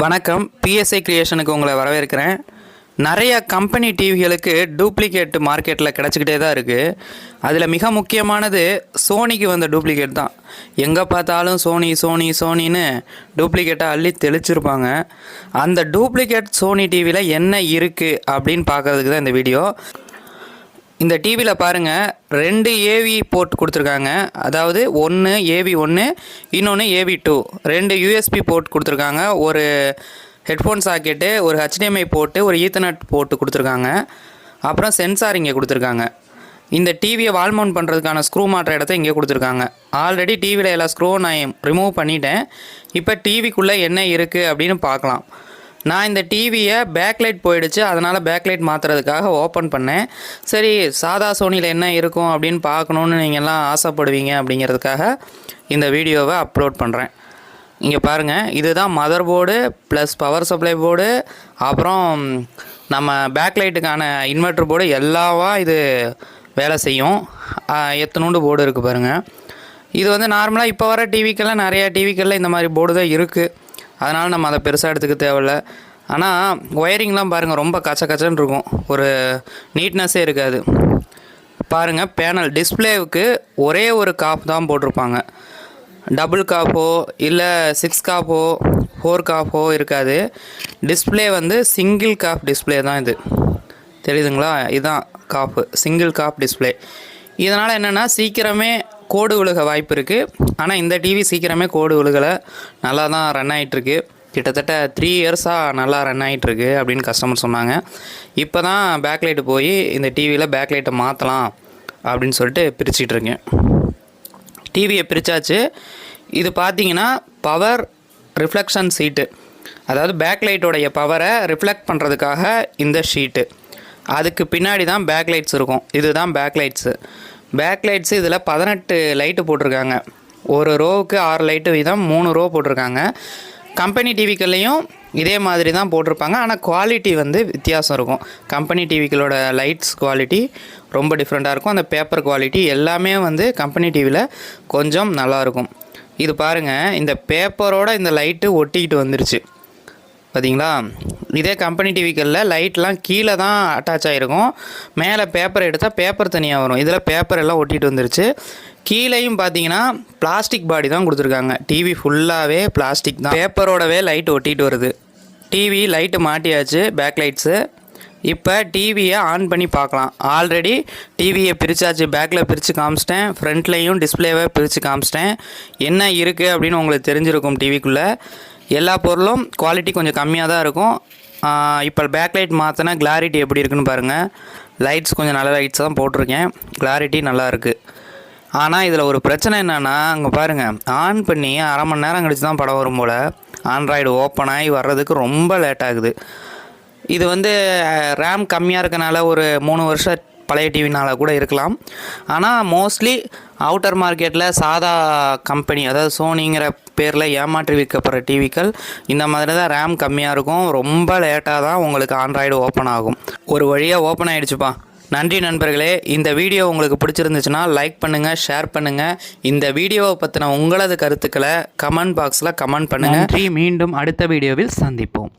வணக்கம். பிஎஸ்ஐ கிரியேஷனுக்கு உங்களை வரவேற்கிறேன். நிறைய கம்பெனி டிவிகளுக்கு டூப்ளிகேட் மார்க்கெட்டில் கிடச்சிக்கிட்டே தான் இருக்குது அதில் மிக முக்கியமானது சோனிக்கு வந்த டூப்ளிகேட் தான். எங்கே பார்த்தாலும் சோனி சோனி சோனின்னு டூப்ளிகேட்டை அள்ளி தெளிச்சிருப்பாங்க. அந்த டூப்ளிகேட் சோனி டிவியில் என்ன இருக்குது அப்படின்னு பார்க்கறதுக்கு தான் இந்த வீடியோ இந்த டிவியில் பாருங்கள் ரெண்டு ஏவி போர்ட் கொடுத்துருக்காங்க. அதாவது ஒன்று ஏவி ஒன்று இன்னொன்று ஏவி டூ ரெண்டு யூஎஸ்பி போர்ட் கொடுத்துருக்காங்க. ஒரு ஹெட்ஃபோன் சாக்கெட்டு ஒரு ஹெச்டிஎம்ஐ போட்டு ஒரு ஈத்தனட் போட்டு கொடுத்துருக்காங்க. அப்புறம் சென்சார் இங்கே கொடுத்துருக்காங்க. இந்த டிவியை வால் மவுண்ட் பண்ணுறதுக்கான ஸ்க்ரூ மாட்டுற இடத்த இங்கே கொடுத்துருக்காங்க. ஆல்ரெடி டிவியில் எல்லா ஸ்க்ரூவும் நான் ரிமூவ் பண்ணிட்டேன். இப்போ டிவிக்குள்ளே என்ன இருக்குது அப்படின்னு பார்க்கலாம். நான் இந்த டிவியை பேக்லைட் போயிடுச்சு. அதனால் பேக்லைட் மாற்றுறதுக்காக ஓப்பன் பண்ணேன். சரி சாதா சோனியில் என்ன இருக்கும் அப்படின்னு பார்க்கணுன்னு நீங்கள்லாம் ஆசைப்படுவீங்க அப்படிங்கிறதுக்காக இந்த வீடியோவை அப்லோட் பண்ணுறேன் இங்கே பாருங்கள் இதுதான் motherboard plus power supply board அப்புறம் நம்ம பேக்லைட்டுக்கான இன்வெர்ட்ரு போர்டு எல்லாவா இது வேலை செய்யும். எத்தனோண்டு போர்டு இருக்குது பாருங்கள் இது வந்து நார்மலாக இப்போ வர டிவிக்கெல்லாம் நிறையா டிவிக்கெல்லாம் இந்த மாதிரி போர்டு தான் இருக்குது அதனால் நம்ம அதை பெருசாக எடுத்துக்க தேவையில்ல. ஆனால் ஒயரிங்லாம் பாருங்கள் ரொம்ப கச்ச கச்சன்னு இருக்கும். ஒரு நீட்னஸ்ஸே இருக்காது. பாருங்கள் பேனல் டிஸ்பிளேவுக்கு ஒரே ஒரு காப் தான் போட்டிருப்பாங்க. டபுள் காப்போ இல்லை சிக்ஸ் காப்போ ஃபோர் காப்போ இருக்காது. டிஸ்பிளே வந்து சிங்கிள் காப் டிஸ்பிளே தான் இது. தெரியுதுங்களா? இதுதான் காப்பு சிங்கிள் காப் டிஸ்பிளே இதனால் என்னென்னா சீக்கிரமே கோடு விழுக வாய்ப்பு இருக்குது ஆனால் இந்த டிவி சீக்கிரமே கோடு விழுகலை நல்லா தான் ரன் ஆகிட்டுருக்கு கிட்டத்தட்ட த்ரீ இயர்ஸாக நல்லா ரன் ஆகிட்டுருக்கு அப்படின்னு கஸ்டமர் சொன்னாங்க. இப்போ தான் பேக்லைட்டு போய் இந்த டிவியில் பேக்லைட்டை மாற்றலாம் அப்படின்னு சொல்லிட்டு பிரிச்சுட்டு இருக்கேன். டிவியை பிரித்தாச்சு இது பார்த்தீங்கன்னா பவர் ரிஃப்ளெக்ஷன் சீட்டு அதாவது பேக்லைட்டோடைய பவரை ரிஃப்ளெக்ட் பண்ணுறதுக்காக இந்த ஷீட்டு அதுக்கு பின்னாடி தான் பேக்லைட்ஸ் இருக்கும். இதுதான் பேக்லைட்ஸு பேக் லைட்ஸு இதில் பதினெட்டு லைட்டு போட்டிருக்காங்க. ஒரு ரோவுக்கு ஆறு லைட்டு வீதம் மூணு ரோ போட்டிருக்காங்க. கம்பெனி டிவிக்கள்லேயும் இதே மாதிரி தான் போட்டிருப்பாங்க. ஆனால் குவாலிட்டி வந்து வித்தியாசம் இருக்கும். கம்பெனி டிவிக்களோட லைட்ஸ் குவாலிட்டி ரொம்ப டிஃப்ரெண்ட்டாக இருக்கும். அந்த பேப்பர் குவாலிட்டி எல்லாமே வந்து கம்பெனி டிவியில் கொஞ்சம் நல்லாயிருக்கும் இது பாருங்கள் இந்த பேப்பரோட இந்த லைட்டு ஒட்டிக்கிட்டு வந்துருச்சு. பார்த்தீங்களா? இதே கம்பெனி டிவிக்களில் லைட்லாம் கீழே தான் அட்டாச் ஆகிருக்கும் மேலே பேப்பர் எடுத்தால் பேப்பர் தனியாக வரும். இதில் பேப்பர் எல்லாம் ஒட்டிட்டு வந்துருச்சு. கீழேயும் பார்த்தீங்கன்னா பிளாஸ்டிக் பாடி தான் கொடுத்துருக்காங்க. டிவி ஃபுல்லாகவே பிளாஸ்டிக் தான். பேப்பரோடவே லைட் ஒட்டிட்டு வருது. டிவி லைட்டு மாட்டியாச்சு பேக் லைட்ஸு இப்போ டிவியை ஆன் பண்ணி பார்க்கலாம். ஆல்ரெடி டிவியை பிரித்தாச்சு பேக்கில் பிரித்து காமிச்சிட்டேன். ஃப்ரண்ட்லேயும் டிஸ்பிளேவை பிரித்து காமிச்சிட்டேன். என்ன இருக்குது அப்படின்னு உங்களுக்கு தெரிஞ்சிருக்கும் டிவிக்குள்ளே எல்லா பொருளும் குவாலிட்டி கொஞ்சம் கம்மியாக தான் இருக்கும். இப்போ பேக்லைட் மாற்றினா கிளாரிட்டி எப்படி இருக்குன்னு பாருங்கள் லைட்ஸ் கொஞ்சம் நல்ல லைட்ஸ் தான் போட்டிருக்கேன். கிளாரிட்டி நல்லா இருக்குது ஆனால் இதில் ஒரு பிரச்சனை என்னென்னா அங்கே பாருங்கள் ஆன் பண்ணி அரை மணி நேரம் கழிச்சு தான் படம் வரும் போல். ஆண்ட்ராய்டு ஓப்பன் ஆகி வர்றதுக்கு ரொம்ப லேட் ஆகுது. இது வந்து ரேம் கம்மியாக இருக்கனால ஒரு மூணு வருஷம் பழைய டிவினால் கூட இருக்கலாம். ஆனால் மோஸ்ட்லி அவுட்டர் மார்க்கெட்டில் சாதா கம்பெனி அதாவது சோனிங்கிற பேரில் ஏமாற்றி விற்கப்படுற டிவிக்கள் இந்த மாதிரி தான் ரேம் கம்மியாக இருக்கும். ரொம்ப லேட்டாக தான் உங்களுக்கு ஆண்ட்ராய்டு ஓப்பன் ஆகும். ஒரு வழியாக ஓப்பன் ஆகிடுச்சுப்பா நன்றி நண்பர்களே. இந்த வீடியோ உங்களுக்கு பிடிச்சிருந்துச்சுன்னா லைக் பண்ணுங்கள் ஷேர் பண்ணுங்கள் இந்த வீடியோவை பற்றின உங்களது கருத்துக்களை கமெண்ட் பாக்ஸில் கமெண்ட் பண்ணுங்கள் நன்றி. மீண்டும் அடுத்த வீடியோவில் சந்திப்போம்.